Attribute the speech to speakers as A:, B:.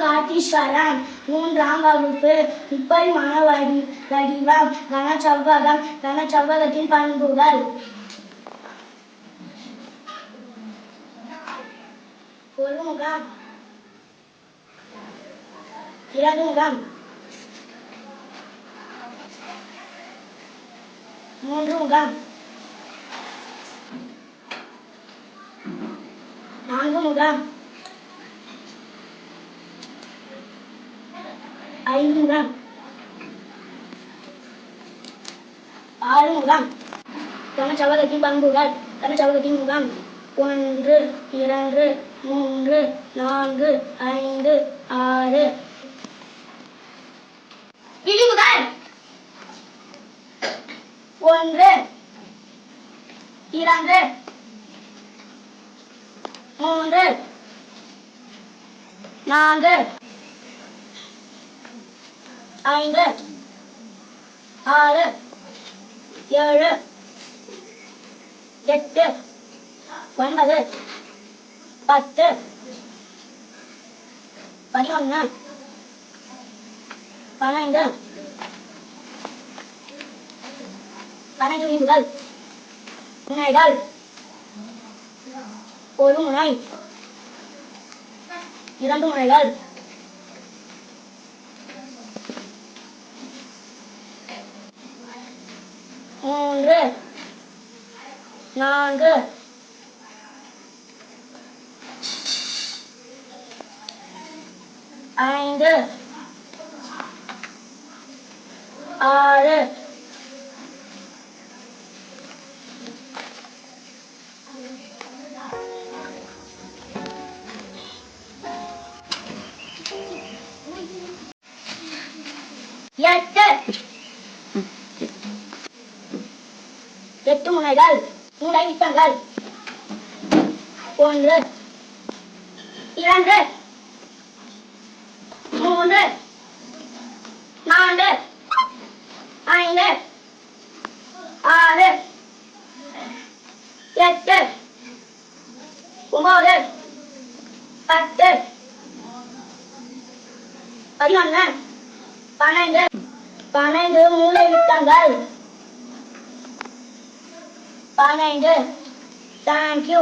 A: காட்டீஸ்வரன் மூன்றாம் வகுப்பு முப்பரிமாண வடி வடிவம் கனச்செவ்வகம் கனச்செவ்வகத்தின் பண்புகள் ஒரு முகம் இரண்டு முகம் மூன்று முகம் நான்கு முகம் ஐந்து முகம் ஆறு முகம் கனச்சவகத்தின் பண்புகள் கனச்சவகத்தின் முகம். ஒன்று இரண்டு மூன்று நான்கு ஐந்து ஆறு. விளிம்புகள் ஒன்று இரண்டு மூன்று நான்கு. ஐந்து ஆறு ஏழு எட்டு ஒன்பது பத்து பதினொன்று பன்னெண்டு பன்னெண்டு விளிம்புகள் முனைகள் ஒரு முனை இரண்டு முனைகள் Yangı. Yangı. Aynı. Ağrı. Yattı. எட்டு முனைகள் மூளை ஒன்று இரண்டு மூன்று நான்கு ஐந்து ஆறு எட்டு ஒன்பது பத்து பதினொன்று பன்னெண்டு பன்னெண்டு மூளை விட்டங்கள் பன்னெண்டு தேங்க்யூ